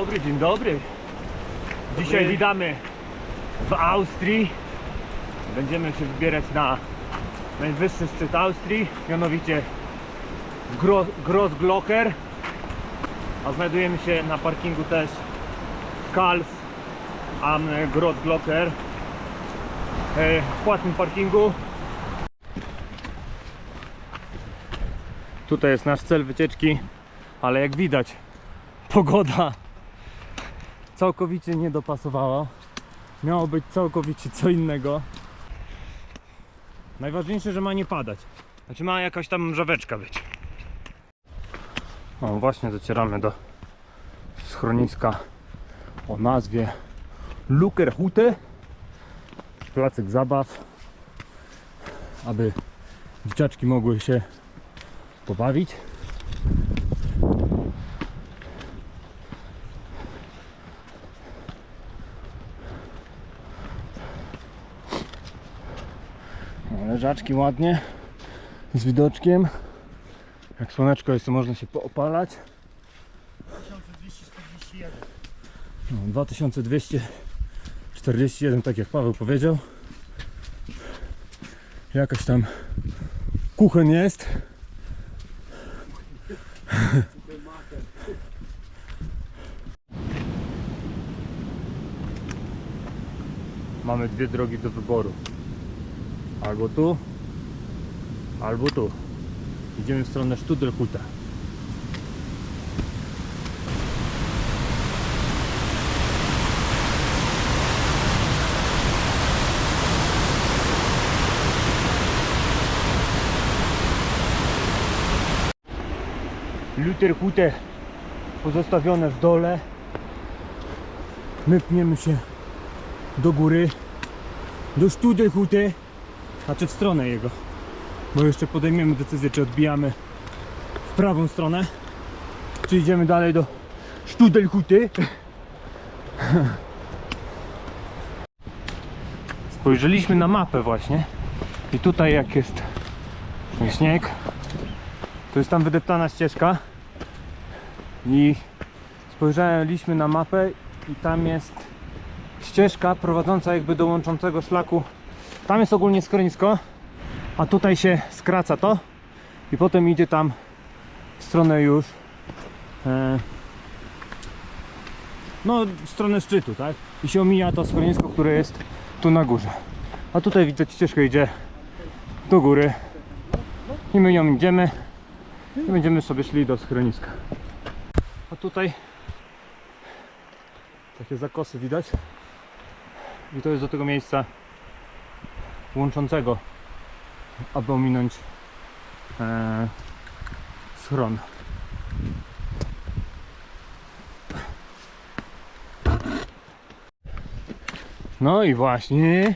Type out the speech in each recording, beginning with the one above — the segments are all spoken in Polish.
dobry, dzień dobry. Dzisiaj witamy w Austrii. Będziemy się wybierać na najwyższy szczyt Austrii, mianowicie Gro Grossglocker. A znajdujemy się na parkingu też Kals am Grossglocker. E, W płatnym parkingu. Tutaj jest nasz cel wycieczki, ale jak widać, pogoda całkowicie nie dopasowała. Miało być całkowicie co innego. Najważniejsze, że ma nie padać. Znaczy ma jakaś tam żaweczka być. O, właśnie docieramy do schroniska o nazwie Lukerhute. Placek zabaw, aby dzieciaczki mogły się pobawić. Leżaczki ładnie, z widoczkiem. Jak słoneczko jest, to można się poopalać. 2241. No, 2241, tak jak Paweł powiedział. Jakaś tam kuchen jest. Mamy dwie drogi do wyboru. Albo tu, albo tu. Idziemy w stronę Studelhuta. Lutherhute pozostawione w dole. My pniemy się do góry, do Studelhute, znaczy w stronę jego. Bo jeszcze podejmiemy decyzję, czy odbijamy w prawą stronę, czy idziemy dalej do Studelhute. Spojrzeliśmy na mapę właśnie i tutaj jak jest śnieg, to jest tam wydeptana ścieżka i spojrzeliśmy na mapę i tam jest ścieżka prowadząca jakby do łączącego szlaku. Tam jest ogólnie schronisko, a tutaj się skraca to i potem idzie tam w stronę już e, no w stronę szczytu, tak? I się omija to schronisko, które jest tu na górze. A tutaj widać ścieżka idzie do góry i my nią idziemy i będziemy sobie szli do schroniska. A tutaj takie zakosy widać. I to jest do tego miejsca łączącego, aby ominąć e, schron. No i właśnie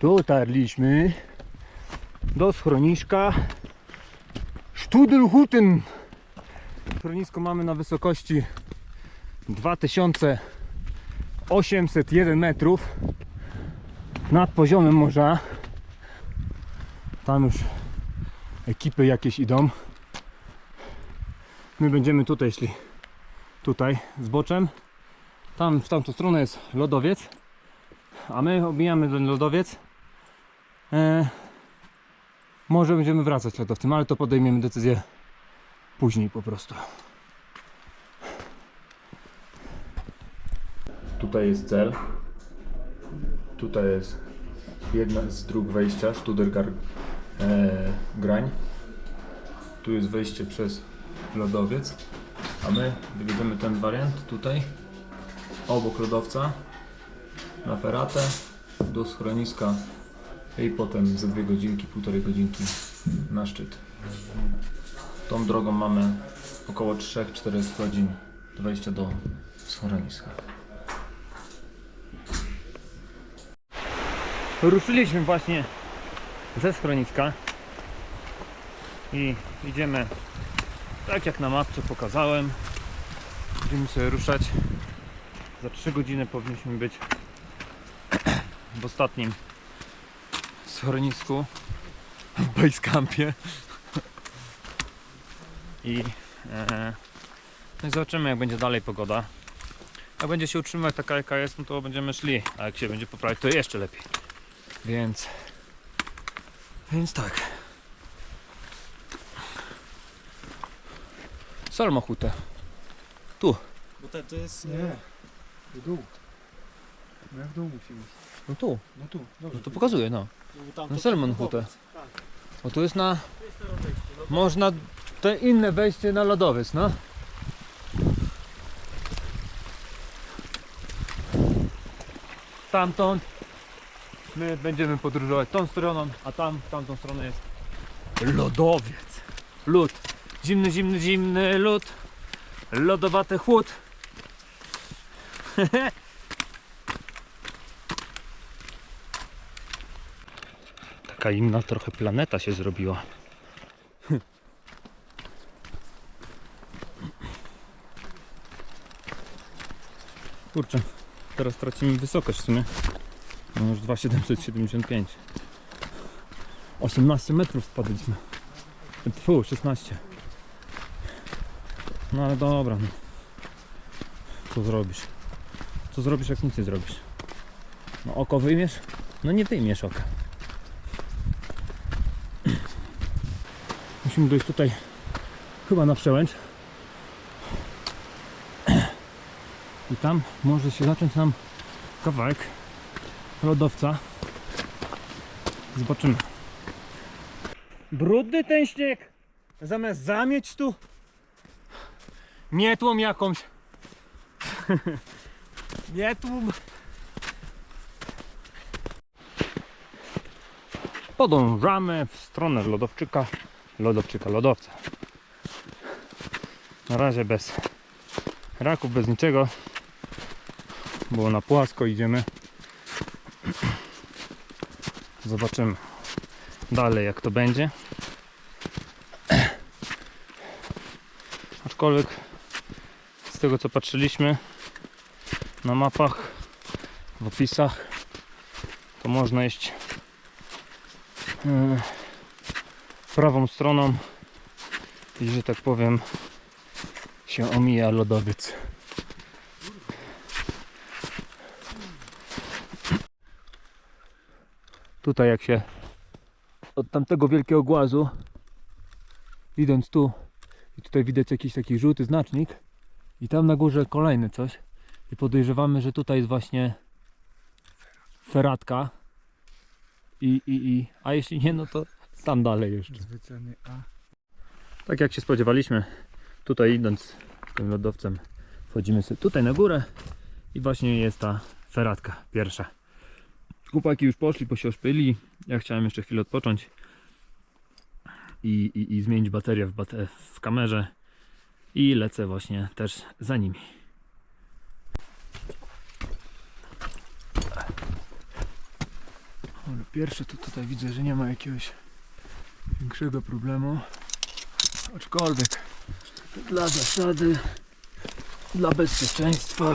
dotarliśmy do schroniszka Studelhuten. Schronisko mamy na wysokości 2801 metrów nad poziomem morza. Tam już ekipy jakieś idą. My będziemy tutaj szli. Tutaj zboczem. Tam w tamtą stronę jest lodowiec. A my obijamy ten lodowiec. E, może będziemy wracać lodowcem, ale to podejmiemy decyzję później po prostu. Tutaj jest cel. Tutaj jest jedna z dróg wejścia, Studergar e, Grań. Tu jest wejście przez lodowiec, a my wybierzemy ten wariant tutaj, obok lodowca, na feratę, do schroniska i potem za dwie godzinki, półtorej godzinki na szczyt. Tą drogą mamy około 3-4 godzin wejścia do schroniska. Ruszyliśmy właśnie ze schroniska i idziemy tak jak na mapce pokazałem. Będziemy sobie ruszać. Za 3 godziny powinniśmy być w ostatnim schronisku w basecampie i, e, no i zobaczymy jak będzie dalej pogoda Jak będzie się utrzymywać taka jaka jest, no to będziemy szli. A jak się będzie poprawiać, to jeszcze lepiej. Więc... Więc tak. Salmochutę. Tu. Bo to, to jest... Nie. W dół. My w dół musimy. No tu. No tu, dobrze. No to pokazuję, no. No, tam No to- Salmon Hutę. Bo tu jest na... Można te inne wejście na lodowiec, no. Stamtąd my będziemy podróżować tą stroną, a tam, tamtą stronę jest lodowiec. Lód. Zimny, zimny, zimny lód. Lodowaty chłód. Taka inna trochę planeta się zrobiła. Kurczę, teraz tracimy wysokość w sumie. No już 2775. 18 metrów spadliśmy. Tfu, 16. No ale dobra, no. Co zrobisz? Co zrobisz jak nic nie zrobisz? No oko wyjmiesz? No nie wyjmiesz oka. Musimy dojść tutaj chyba na przełęcz. I tam może się zacząć nam kawałek lodowca. Zobaczymy. Brudny ten śnieg. Zamiast zamieć tu mietłą jakąś. mietłą. Podążamy w stronę lodowczyka lodowczyka, lodowca. Na razie bez raków, bez niczego. Było na płasko, idziemy. Zobaczymy dalej jak to będzie. Aczkolwiek z tego co patrzyliśmy na mapach, w opisach, to można iść yy, prawą stroną i że tak powiem się omija lodowiec. Tutaj jak się od tamtego wielkiego głazu idąc tu i tutaj widać jakiś taki żółty znacznik i tam na górze kolejny coś i podejrzewamy, że tutaj jest właśnie feratka i, i, i a jeśli nie, no to tam dalej jeszcze. A. Tak jak się spodziewaliśmy, tutaj idąc tym lodowcem, wchodzimy sobie tutaj na górę i właśnie jest ta feratka pierwsza. Chłopaki już poszli, bo się oszpyli. Ja chciałem jeszcze chwilę odpocząć i, i, i zmienić baterię w, w kamerze i lecę właśnie też za nimi. Ale pierwsze to tutaj widzę, że nie ma jakiegoś większego problemu. Aczkolwiek dla zasady, dla bezpieczeństwa.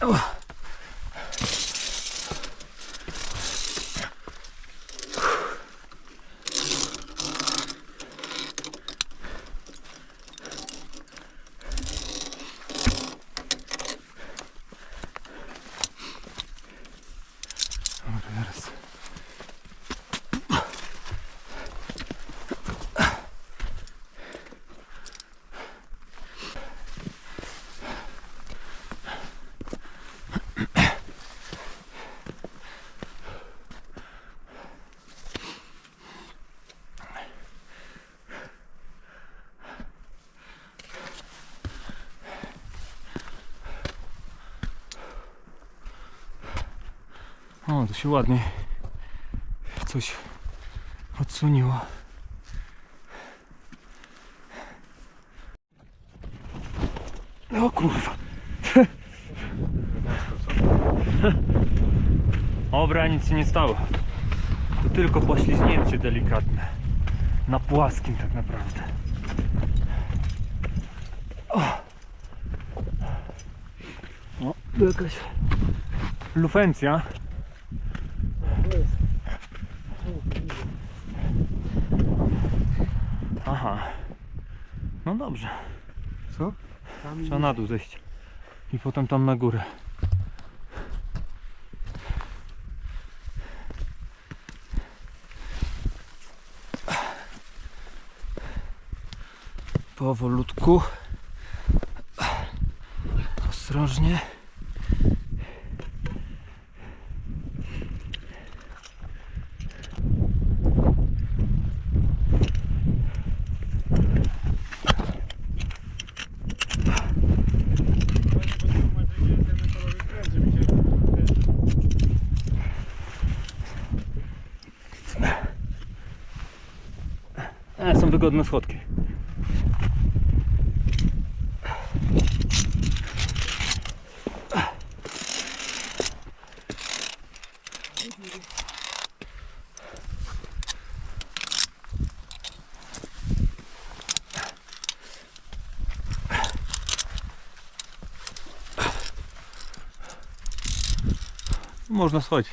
Dobra, teraz. O, to się ładnie coś odsuniło. O kurwa. Dobra, nic się nie stało. To tylko poślizgnięcie delikatne. Na płaskim tak naprawdę. O, o tu jakaś lufencja. Aha. No dobrze. Co? Tam Trzeba na dół zejść. I potem tam na górę. Powolutku. Ostrożnie. E, są wygodne schodki. Można schodzić.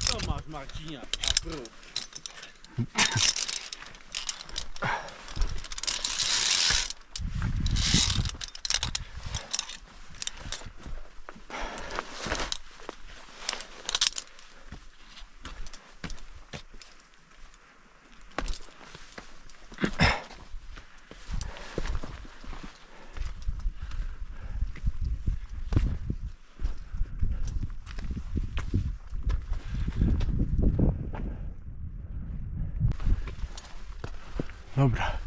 Co masz Marcinia? A prób. Dobra.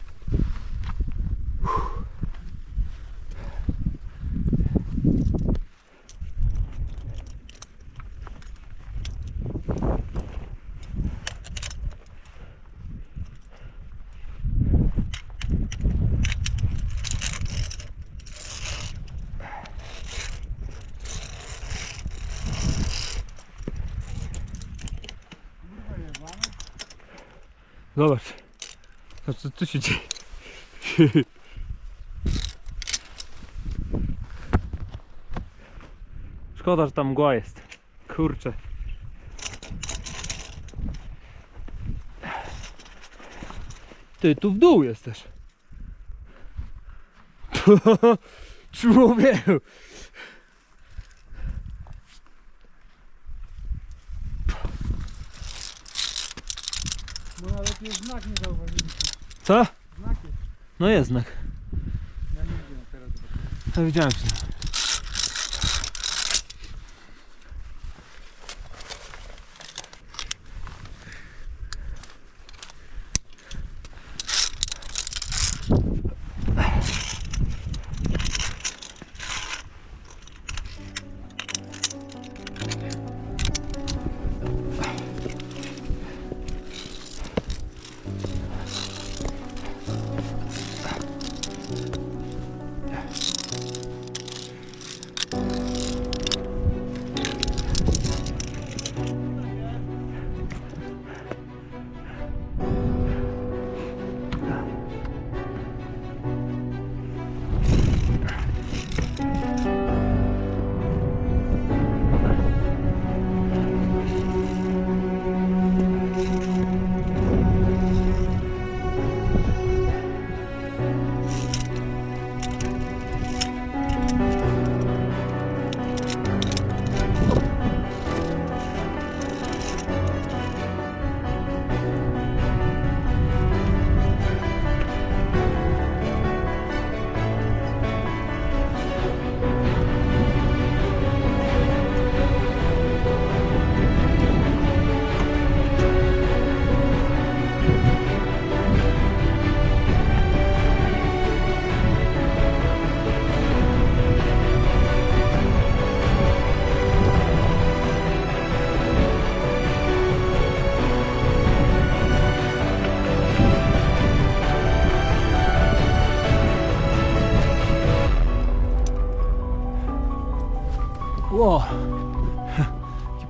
A co tu się dzieje? Szkoda, że tam mgła jest. Kurczę. Ty, tu w dół jest też. Człowieku! No tu jest znak nie zauważyliśmy. Co? Znak jest. No jest znak. Ja nie wiem teraz. Ja widziałem się.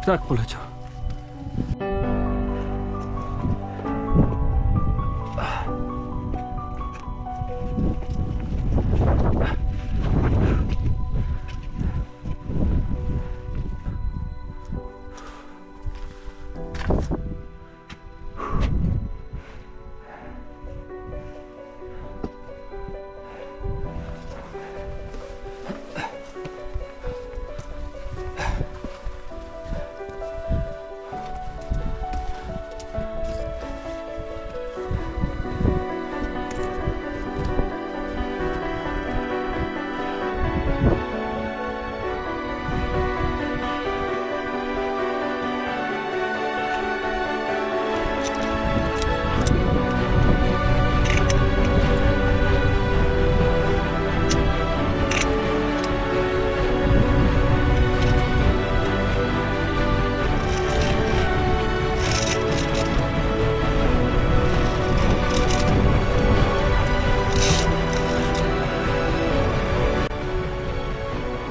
Exact বলেছ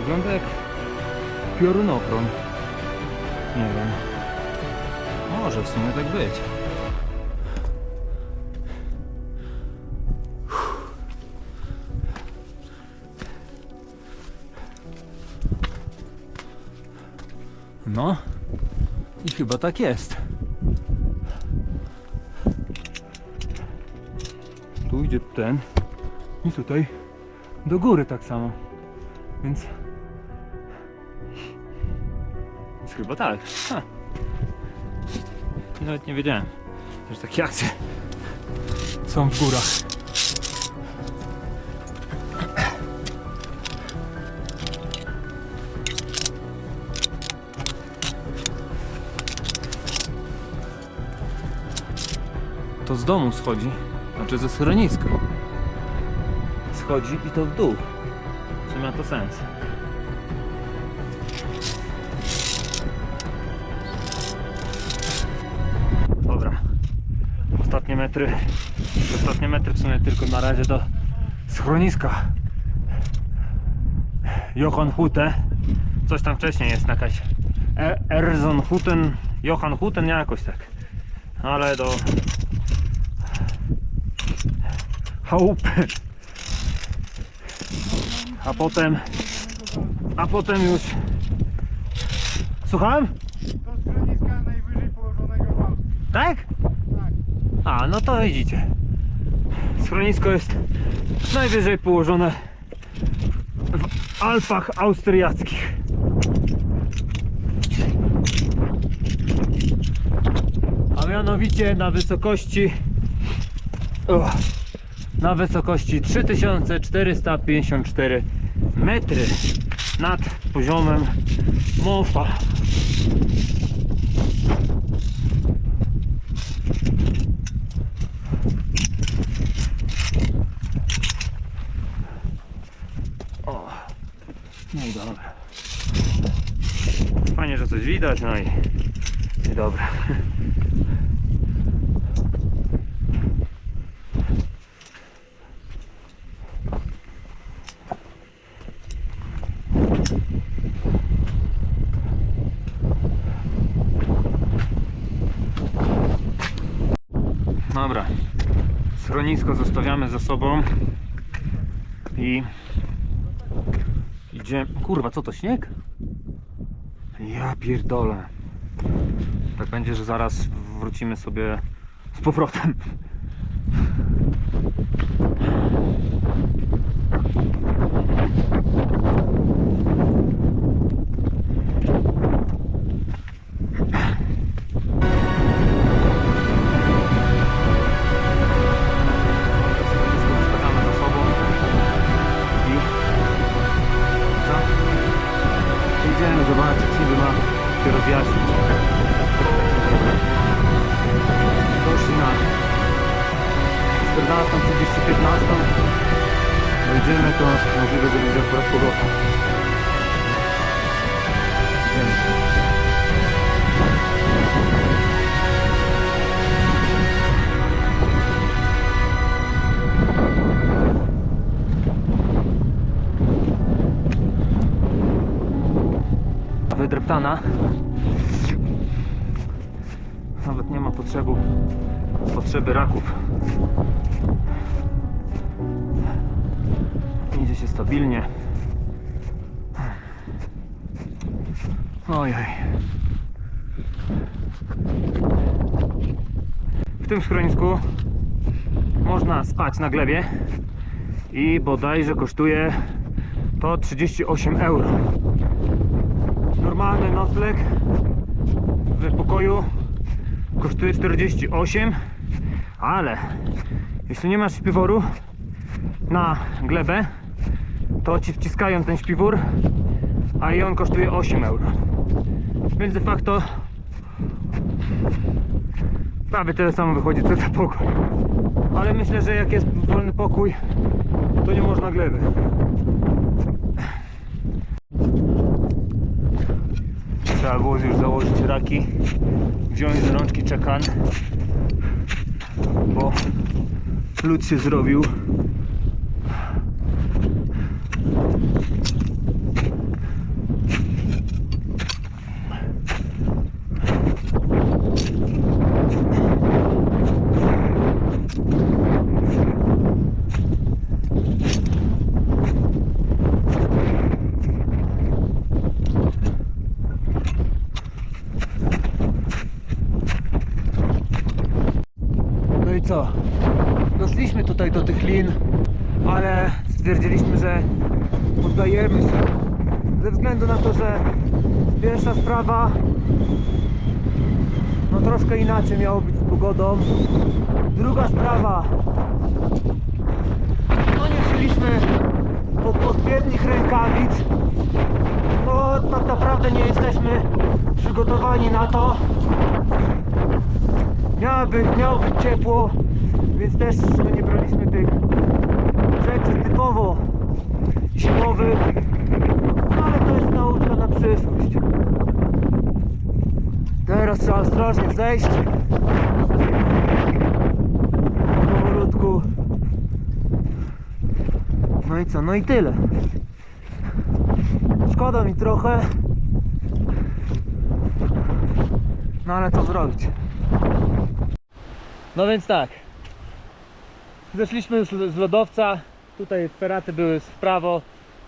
Wygląda jak piorunochron. Nie wiem. Może w sumie tak być. No. I chyba tak jest. Tu idzie ten. I tutaj do góry tak samo. Więc. Chyba tak. Ha. Nawet nie wiedziałem, że takie akcje są w górach. To z domu schodzi, znaczy ze schroniska. Schodzi i to w dół. Czy ma to sens? Metry. Ostatnie metry w sumie tylko na razie do schroniska. Johann Hutte. Coś tam wcześniej jest jakaś. E- Erzon Hutten. Johann Hutten, nie jakoś tak. Ale do chałupy. A potem. A potem już. Słucham? Do schroniska najwyżej położonego wału. Tak? Tak. No to widzicie. Schronisko jest najwyżej położone w Alpach Austriackich. A mianowicie na wysokości na wysokości 3454 metry nad poziomem morza. O, no i dobra. Fajnie, że coś widać, no i, i dobra. Dobra. Schronisko zostawiamy za sobą i idzie. Kurwa, co to śnieg? Ja pierdolę. Tak będzie, że zaraz wrócimy sobie z powrotem. Się rozjaśnić. Doszli na 14, 30, 15. Dojdziemy, to możliwe, że będzie akurat powrotem. Nawet nie ma potrzeby, potrzeby raków. Idzie się stabilnie. Ojej. W tym schronisku można spać na glebie i bodajże kosztuje to 38 euro. Normalny nocleg w pokoju kosztuje 48, ale jeśli nie masz śpiworu na glebę, to ci wciskają ten śpiwór, a i on kosztuje 8 euro. Więc de facto prawie tyle samo wychodzi co za pokój. Ale myślę, że jak jest wolny pokój, to nie można gleby. Było już założyć raki, wziąć z rączki czekan, bo lód się zrobił. No i co? Doszliśmy tutaj do tych lin, ale stwierdziliśmy, że poddajemy się. Ze względu na to, że pierwsza sprawa no troszkę inaczej Druga sprawa no nie wzięliśmy od, odpowiednich rękawic. No tak naprawdę nie jesteśmy przygotowani na to. Miało być, miało być ciepło, więc też nie braliśmy tych rzeczy typowo zimowych, no, ale to jest nauczka na przyszłość. Teraz trzeba ostrożnie zejść. Powolutku. No i co? No i tyle. Szkoda mi trochę. No ale co zrobić? No więc tak. Zeszliśmy już z lodowca. Tutaj feraty były w prawo.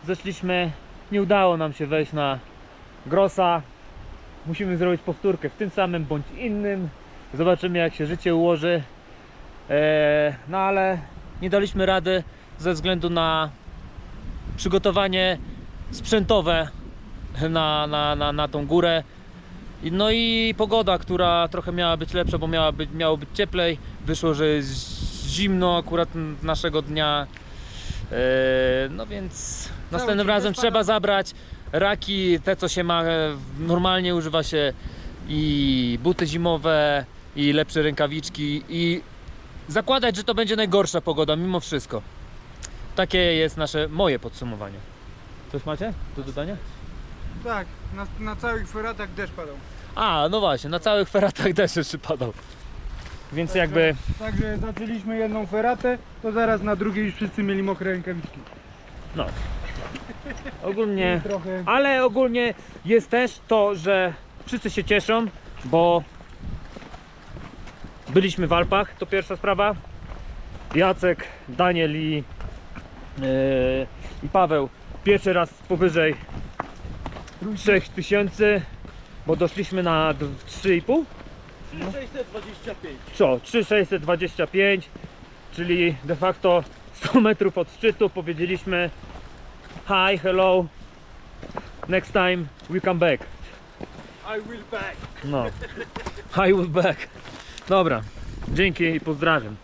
Zeszliśmy. Nie udało nam się wejść na Grossa. Musimy zrobić powtórkę w tym samym bądź innym. Zobaczymy jak się życie ułoży. Eee, no ale nie daliśmy rady ze względu na przygotowanie sprzętowe na, na, na, na tą górę. No i pogoda, która trochę miała być lepsza, bo miała być, miało być cieplej. Wyszło, że jest zimno akurat naszego dnia. Eee, no więc następnym razem trzeba zabrać raki, te co się ma e, normalnie używa się i buty zimowe i lepsze rękawiczki i zakładać, że to będzie najgorsza pogoda mimo wszystko. Takie jest nasze moje podsumowanie. Coś macie do dodania? Tak, na, na całych feratach deszcz padał. A, no właśnie, na całych feratach deszcz jeszcze padał. Więc jakby Także zaczęliśmy jedną feratę, to zaraz na drugiej już wszyscy mieli mokre rękawiczki. Ogólnie. Trochę. Ale ogólnie jest też to, że wszyscy się cieszą, bo byliśmy w Alpach, to pierwsza sprawa. Jacek, Daniel i, yy, i Paweł pierwszy raz powyżej 3000, bo doszliśmy na d- 3,5. 625. Co? 3625, czyli de facto 100 metrów od szczytu powiedzieliśmy Hi, hello, next time we come back. I will back. No. I will back. Dobra, dzięki i pozdrawiam.